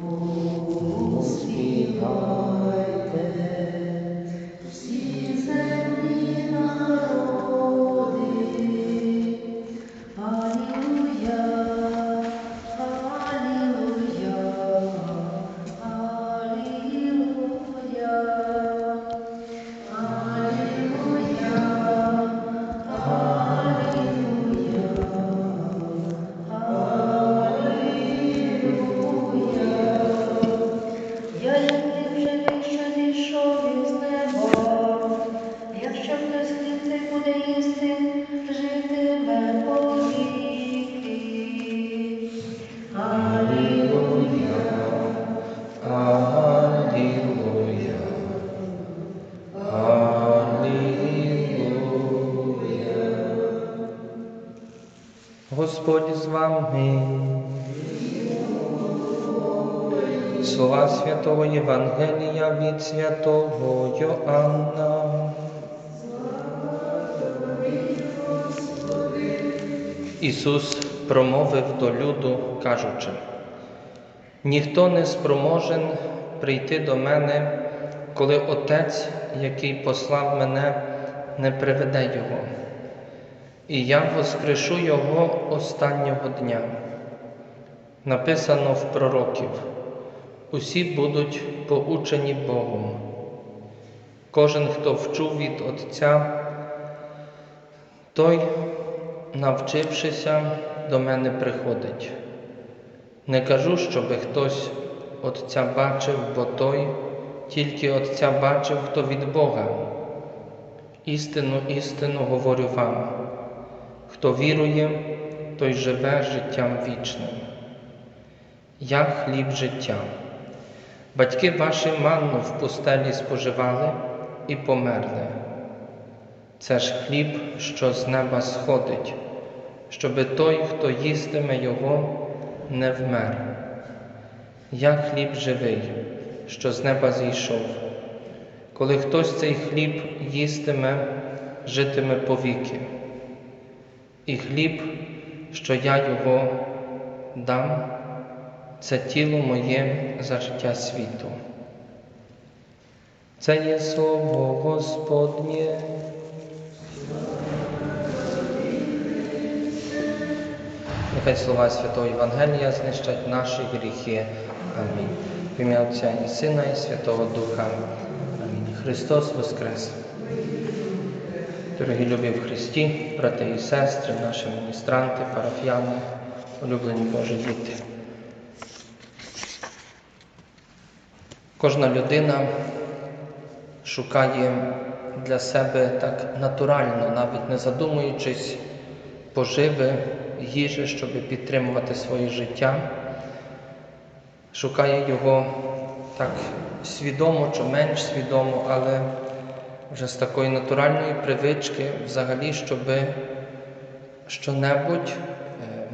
Whoa. Господь з вами. Слова Святого Євангелія від Святого Йоанна. Ісус промовив до люду, кажучи, ніхто не спроможен прийти до мене, коли Отець, який послав мене, не приведе Його. І я воскрешу Його останнього дня. Написано в пророків, усі будуть поучені Богом. Кожен, хто вчув від Отця, той, навчившися, до мене приходить. Не кажу, щоби хтось Отця бачив, бо той тільки Отця бачив, хто від Бога. Істину, істину говорю вам, хто вірує, той живе життям вічним. Я хліб життя. Батьки ваші манну в пустелі споживали і померли. Це ж хліб, що з неба сходить, щоби той, хто їстиме його, не вмер. Я хліб живий, що з неба зійшов. Коли хтось цей хліб їстиме, житиме повіки. І хліб, що я його дам, це тіло моє за життя світу. Це є слово Господнє. Нехай слова Святого Євангелія знищать наші гріхи. Амінь. В ім'я Отця і Сина, і Святого Духа. Амінь. Христос Воскрес. Дорогі любі в Христі, брати і сестри, наші міністранти, парафіяни, улюблені Божі діти. Кожна людина шукає для себе так натурально, навіть не задумуючись, поживи, їжі, щоб підтримувати своє життя. Шукає його так свідомо чи менш свідомо, але вже з такої натуральної привички, взагалі, щоб щонебудь е,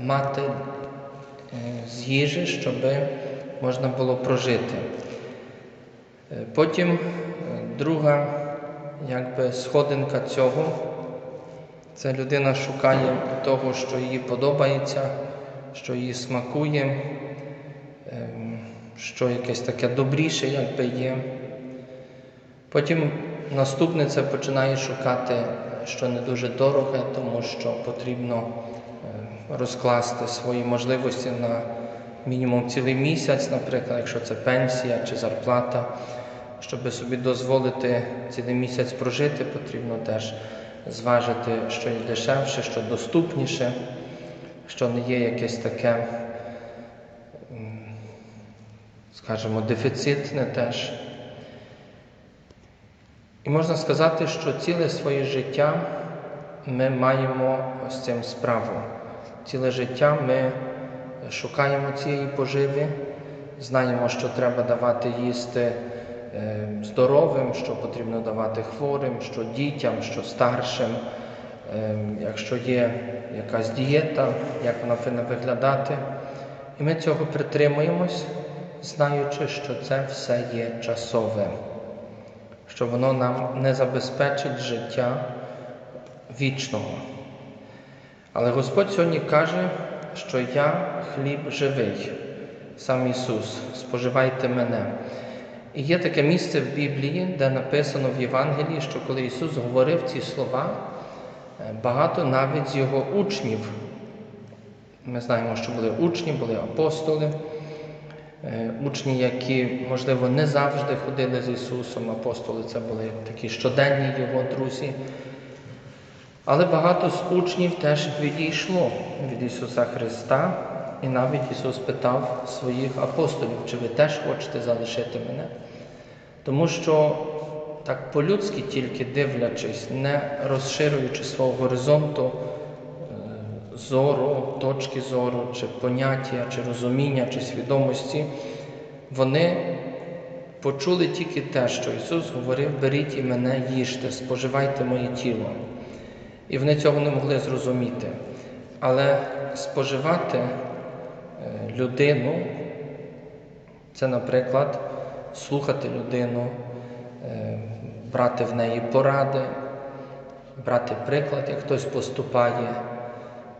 мати е, з їжі, щоб можна було прожити. Е, Потім друга якби, сходинка цього це людина шукає того, що їй подобається, що їй смакує, ем, що якесь таке добріше, якби є. Потім наступне це починає шукати, що не дуже дороге, тому що потрібно е, розкласти свої можливості на мінімум цілий місяць, наприклад, якщо це пенсія чи зарплата. Щоб собі дозволити цілий місяць прожити, потрібно теж зважити, що є дешевше, що доступніше, що не є якесь таке, скажімо, дефіцитне теж. І можна сказати, що ціле своє життя ми маємо з цим справу. Ціле життя ми шукаємо цієї поживи, знаємо, що треба давати їсти е, здоровим, що потрібно давати хворим, що дітям, що старшим. Е, Якщо є якась дієта, як вона повинна виглядати. І ми цього притримуємось, знаючи, що це все є часове, що воно нам не забезпечить життя вічного. Але Господь сьогодні каже, що я хліб живий. сам Ісус, споживайте мене. І є таке місце в Біблії, де написано в Євангелії, що коли Ісус говорив ці слова, е, багато навіть з Його учнів. Ми знаємо, що були учні, були апостоли, учні, які, можливо, не завжди ходили з Ісусом. Апостоли це були такі щоденні Його друзі. Але багато з учнів теж відійшло від Ісуса Христа, і навіть Ісус питав своїх апостолів, чи ви теж хочете залишити мене? Тому що так по-людськи тільки дивлячись, не розширюючи свого горизонту е, зору, точки зору, чи поняття, чи розуміння, чи свідомості, вони почули тільки те, що Ісус говорив: беріть і мене, їжте, споживайте моє тіло. І вони цього не могли зрозуміти. Але споживати е, людину це, наприклад, слухати людину, е, брати в неї поради, брати приклад, як хтось поступає.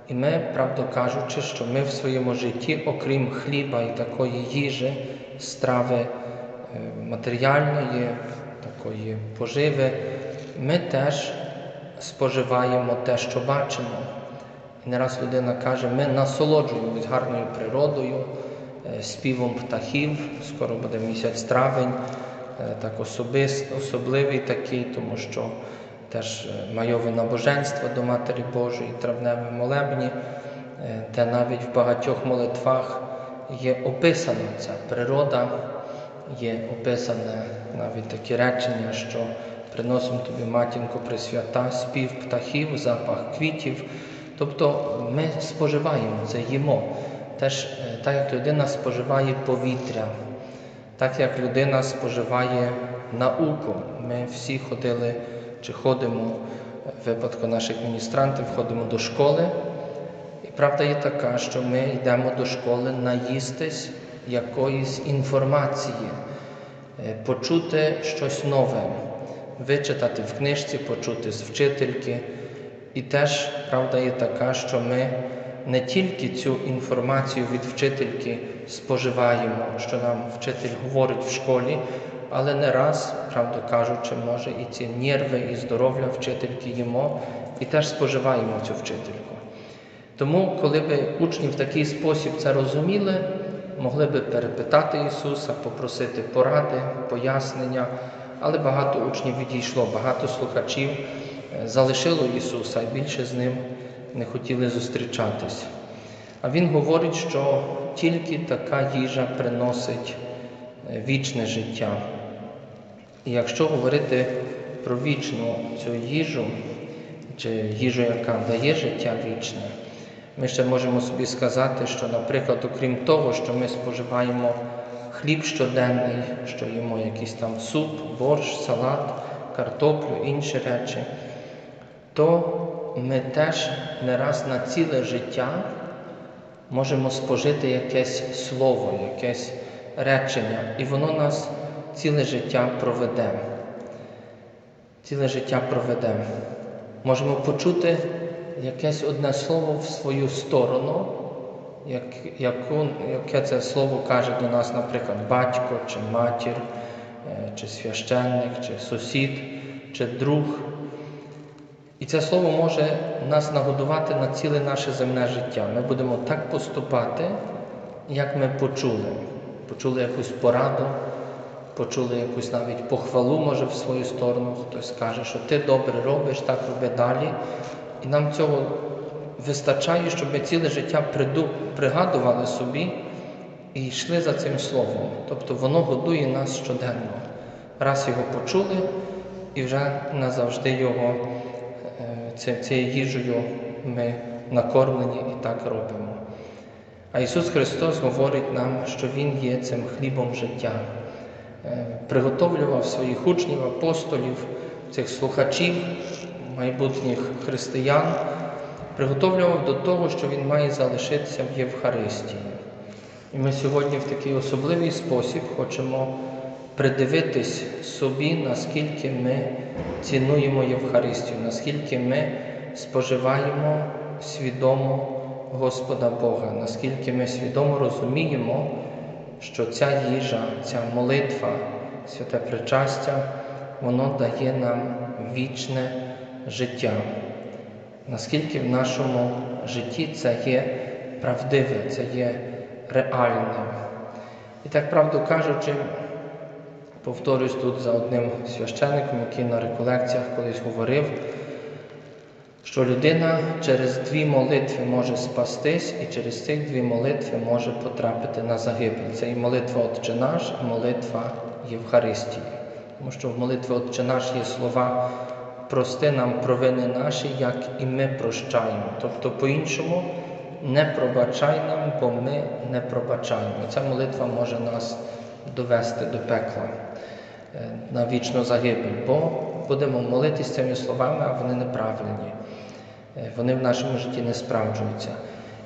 І ми, правду кажучи, що ми в своєму житті, окрім хліба і такої їжі, страви е, матеріальної, такої поживи, ми теж споживаємо те, що бачимо. І не раз людина каже, ми насолоджуємось гарною природою, е, співом птахів, скоро буде місяць травень, е, так особис, особливий такий, тому що теж е, майове набоженство до Матері Божої, травневі молебні, е, де навіть в багатьох молитвах є описана ця природа, є описане навіть такі речення, що приносимо тобі, матінко Пресвята, спів птахів, запах квітів. Тобто ми споживаємо це, їмо. Теж е, так як людина споживає повітря, так як людина споживає науку. Ми всі ходили чи ходимо в випадку наших міністрантів, ходимо до школи. І правда є така, що ми йдемо до школи наїстись якоїсь інформації, е, почути щось нове, вичитати в книжці, почути з вчительки. І теж правда є така, що ми не тільки цю інформацію від вчительки споживаємо, що нам вчитель говорить в школі, але не раз, правду кажучи, може і ці нерви, і здоров'я вчительки їмо, і теж споживаємо цю вчительку. Тому, коли би учні в такий спосіб це розуміли, могли би перепитати Ісуса, попросити поради, пояснення, але багато учнів відійшло, багато слухачів е, залишило Ісуса і більше з ним не хотіли зустрічатись. А Він говорить, що тільки така їжа приносить е, вічне життя. І якщо говорити про вічну цю їжу, чи їжу, яка дає життя вічне, ми ще можемо собі сказати, що, наприклад, окрім того, що ми споживаємо хліб щоденний, що їмо якийсь там суп, борщ, салат, картоплю, інші речі, то ми теж не раз на ціле життя можемо спожити якесь слово, якесь речення, і воно нас ціле життя проведе. Ціле життя проведе. Можемо почути якесь одне слово в свою сторону, як, яку, яке це слово каже до нас, наприклад, батько, чи матір, е, чи священник, чи сусід, чи друг. І це слово може нас нагодувати на ціле наше земне життя. Ми будемо так поступати, як ми почули. Почули якусь пораду, почули якусь навіть похвалу, може, в свою сторону. Хтось каже, що ти добре робиш, так роби далі. І нам цього вистачає, щоб ми ціле життя пригадували собі і йшли за цим словом. Тобто воно годує нас щоденно. Раз його почули, і вже назавжди його е, цією їжею ми накормлені і так робимо. А Ісус Христос говорить нам, що Він є цим хлібом життя, приготовлював своїх учнів, апостолів, цих слухачів, майбутніх християн, приготовлював до того, що Він має залишитися в Євхаристії. І ми сьогодні в такий особливий спосіб хочемо придивитись собі, наскільки ми цінуємо Євхаристію, наскільки ми споживаємо свідомо Господа Бога, наскільки ми свідомо розуміємо, що ця їжа, ця молитва, святе причастя, воно дає нам вічне життя. Наскільки в нашому житті це є правдиве, це є реальне. І так правду кажучи, повторюсь тут за одним священником, який на реколекціях колись говорив, що людина через дві молитви може спастись, і через ці дві молитви може потрапити на загибель. Це і молитва Отче наш, і молитва Євхаристії. Тому що в молитві Отче наш є слова прости нам провини наші, як і ми прощаємо. Тобто, по-іншому, не пробачай нам, бо ми не пробачаємо. Ця молитва може нас довести до пекла е, на вічну загибель, бо будемо молитися цими словами, а вони неправильні. Е, Вони в нашому житті не справджуються.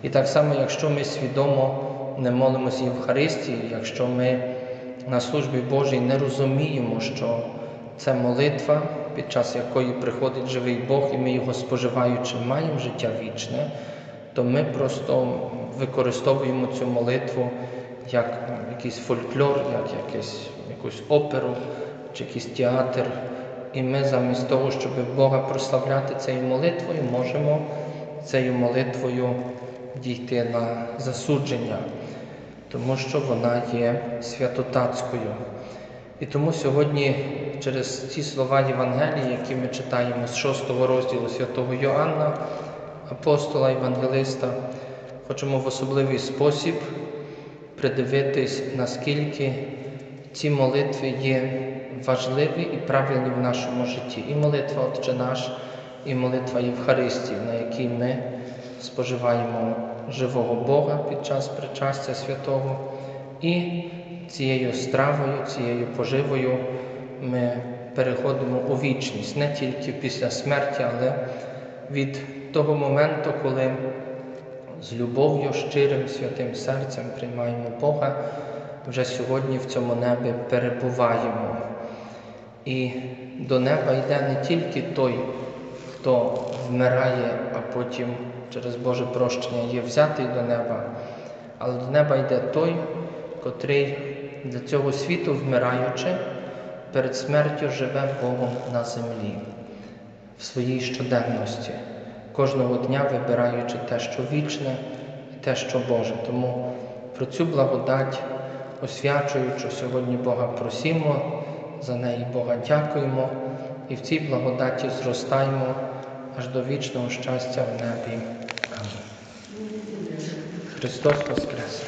І так само, якщо ми свідомо не молимося Євхаристії, якщо ми на службі Божій не розуміємо, що це молитва, під час якої приходить живий Бог, і ми його споживаючи, маємо життя вічне, то ми просто використовуємо цю молитву як якийсь фольклор, як якийсь, якусь оперу чи якийсь театр. І ми замість того, щоб Бога прославляти цією молитвою, можемо цією молитвою дійти на засудження, тому що вона є святотатською. І тому сьогодні через ці слова Євангелії, які ми читаємо з 6 розділу святого Йоанна, апостола Євангелиста, хочемо в особливий спосіб придивитись, наскільки ці молитви є важливі і правильні в нашому житті. І молитва Отче наш, і молитва Євхаристії, на якій ми споживаємо живого Бога під час причастя святого. І цією стравою, цією поживою ми переходимо у вічність не тільки після смерті, але від того моменту, коли з любов'ю, щирим святим серцем приймаємо Бога, вже сьогодні в цьому небі перебуваємо. І до неба йде не тільки той, хто вмирає, а потім через Боже прощення є взятий до неба, але до неба йде той, котрий для цього світу, вмираючи, перед смертю живе Богом на землі, в своїй щоденності, кожного дня вибираючи те, що вічне, і те, що Боже. Тому про цю благодать, освячуючи сьогодні Бога просімо, за неї Бога дякуємо і в цій благодаті зростаємо аж до вічного щастя в небі. Христос Воскрес!